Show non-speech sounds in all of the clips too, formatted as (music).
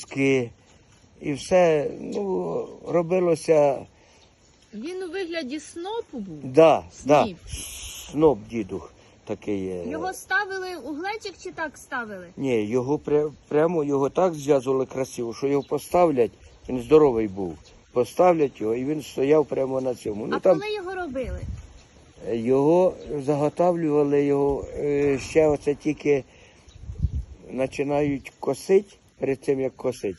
ски. І все ну, робилося, Він у вигляді снопу був. да, да, сноп дідух такий. Його ставили у глечик чи так ставили? Ні, його пря- прямо його так зв'язували красиво, що його поставлять, він здоровий був. Поставлять його і він стояв прямо на цьому. Ну а там коли його робили? його заготавлювали його е, ще оце тільки починають косити перед тим як косить.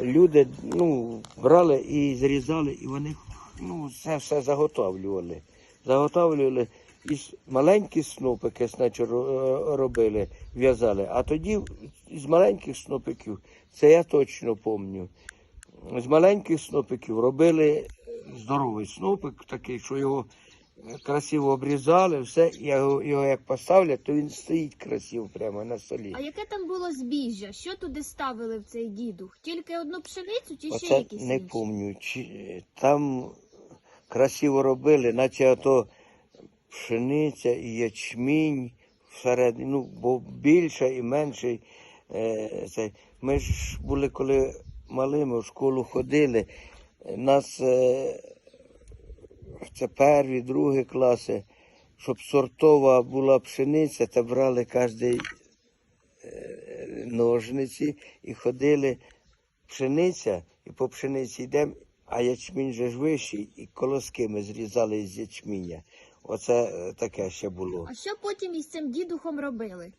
Люди ну, брали і зрізали, і вони ну, це все заготовлювали. Заготовлювали і маленькі снопики значить, робили, в'язали. А тоді з маленьких снопиків, це я точно пам'ятаю, з маленьких снопиків робили здоровий снопик такий, що його красиво обрізали, все, і його, його як поставлять, то він стоїть красиво прямо на столі. А яке там було збіжжя? Що туди ставили в цей дідух? Тільки одну пшеницю чи ще Оце якісь не інші? пам'ятаю. Чи, там красиво робили, наче ото пшениця і ячмінь всередині, ну, бо більше і менше. Е, це. Ми ж були, коли малими в школу ходили, нас е, це перші, другі класи, щоб сортова була пшениця, та брали кожен ножниці і ходили пшениця, і по пшениці йдемо, а ячмінь же ж вищий, і колоски ми зрізали із ячміння. Оце е, таке ще було. А що потім із цим дідухом робили?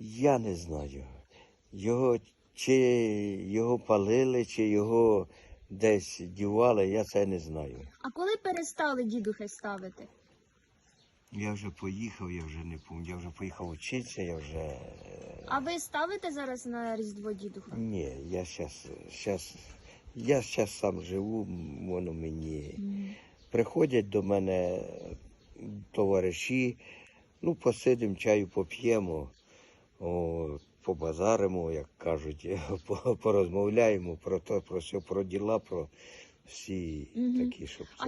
Я не знаю. Його чи його палили, чи його десь дівали, я це не знаю. А коли перестали дідухи ставити? Я вже поїхав, я вже не пам'ятаю, я вже поїхав вчитися, я вже. А ви ставите зараз на Різдво дідуха? Ні, я щас, я щас сам живу, воно мені. Приходять до мене товариші, ну, посидимо, чаю поп'ємо, побазаримо, як кажуть, (laughs) по- порозмовляємо про то, про все, про діла, про всі такі, щоб це.